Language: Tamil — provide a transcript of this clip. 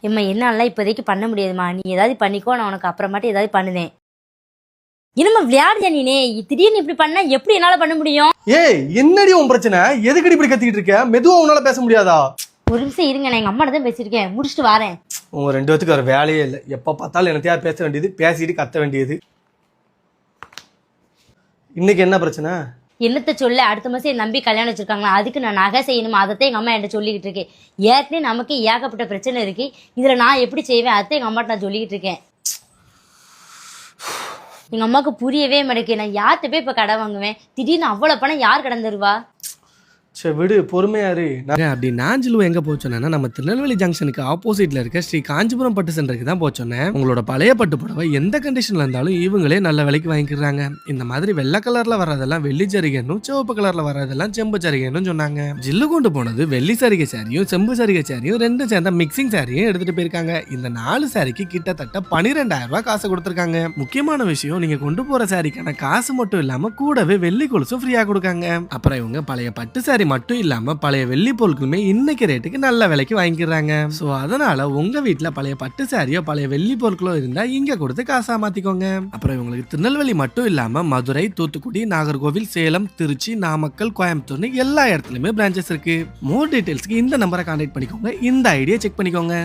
ஏம்மா என்னால இப்போதைக்கு பண்ண முடியாதும்மா. நீ ஏதாவது பண்ணிக்கோ நான் உனக்கு அப்புறமாட்டி ஏதாவது பண்ணுதேன் என்னம்மா விளையாடுறியா நீனே? திடீர்னு இப்படி பண்ணா எப்படி என்னால பண்ண முடியும்? ஏய் என்னடி உன் பிரச்சனை? எதுக்கடி இப்படி கத்திக்கிட்டு இருக்க? மெதுவா உன்னால பேச முடியாதா? ஒரு நிமிஷம் இருங்க நான் எங்க அம்மா தான் பேசியிருக்கேன். முடிச்சுட்டு வரேன். உங்க ரெண்டு பேத்துக்கு வேற வேலையே இல்லை. எப்ப பார்த்தாலும் என்னத்தையா பேச வேண்டியது? பேசிட்டு கத்த வேண்டியது. இன்னைக்கு என்ன பிரச்சனை? என்னத்த சொல்ல அடுத்த மாதம் என் நம்பி கல்யாணம் வச்சிருக்காங்களா? அதுக்கு நான் நகை செய்யணுமா? அதைத்தான் எங்கள் அம்மா என்கிட்ட சொல்லிக்கிட்டு இருக்கேன். ஏற்கனவே நமக்கு ஏகப்பட்ட பிரச்சனை இருக்கு. இதில் நான் எப்படி செய்வேன்? அதை எங்கள் அம்மாட்ட நான் சொல்லிக்கிட்டு இருக்கேன். எங்கள் அம்மாவுக்கு புரியவே மாட்டேங்குது. நான் யார்கிட்ட போய் இப்போ கடை வாங்குவேன்? திடீர்னு அவ்வளோ பணம் யார் கடன் தருவா சரி விடு பொறுமையாரு நான் அப்படி நாஞ்சிலு எங்க போச்சோன்னா நம்ம திருநெல்வேலி ஜங்ஷனுக்கு ஆப்போசிட்ல இருக்க ஸ்ரீ காஞ்சிபுரம் பட்டு சென்டருக்கு தான் போச்சோன்னே உங்களோட பழைய பட்டு புடவை எந்த கண்டிஷன்ல இருந்தாலும் இவங்களே நல்ல விலைக்கு வாங்கிக்கிறாங்க. இந்த மாதிரி வெள்ளை கலர்ல வர்றதெல்லாம் வெள்ளி சரிகைனும் சிவப்பு கலர்ல வர்றதெல்லாம் செம்பு சரிகைன்னு சொன்னாங்க. ஜில்லு கொண்டு போனது வெள்ளி சரிகை சாரியும் செம்பு சரிகை சாரியும் ரெண்டும் சேர்ந்த மிக்சிங் சாரியும் எடுத்துட்டு போயிருக்காங்க. இந்த நாலு சாரிக்கு கிட்டத்தட்ட பனிரெண்டாயிரம் ரூபாய் காசு கொடுத்துருக்காங்க. முக்கியமான விஷயம் நீங்க கொண்டு போற சாரிக்கான காசு மட்டும் இல்லாம கூடவே வெள்ளி கொலுசும் ஃப்ரீயா கொடுக்காங்க. அப்புறம் இவங்க பழைய பட்டு சாரி மட்டும் இல்லாம பழைய வெள்ளி பொருட்களுமே இன்னைக்கு ரேட்டுக்கு நல்ல விலைக்கு வாங்கிக்கிறாங்க. சோ அதனால உங்க வீட்டில் பழைய பட்டு சாரியோ பழைய வெள்ளி பொருட்களோ இருந்தா இங்க கொடுத்து காசா மாத்திக்கோங்க. அப்புறம் இவங்களுக்கு திருநெல்வேலி மட்டும் இல்லாம மதுரை தூத்துக்குடி நாகர்கோவில் சேலம் திருச்சி நாமக்கல் கோயம்புத்தூர்னு எல்லா இடத்துலயுமே பிரான்ச்சஸ் இருக்கு. மோர் டீடைல்ஸ்க்கு இந்த நம்பரை கான்டாக்ட் பண்ணிக்கோங்க. இந்த ஐடியா செக் பண்ணிக்கோங்க.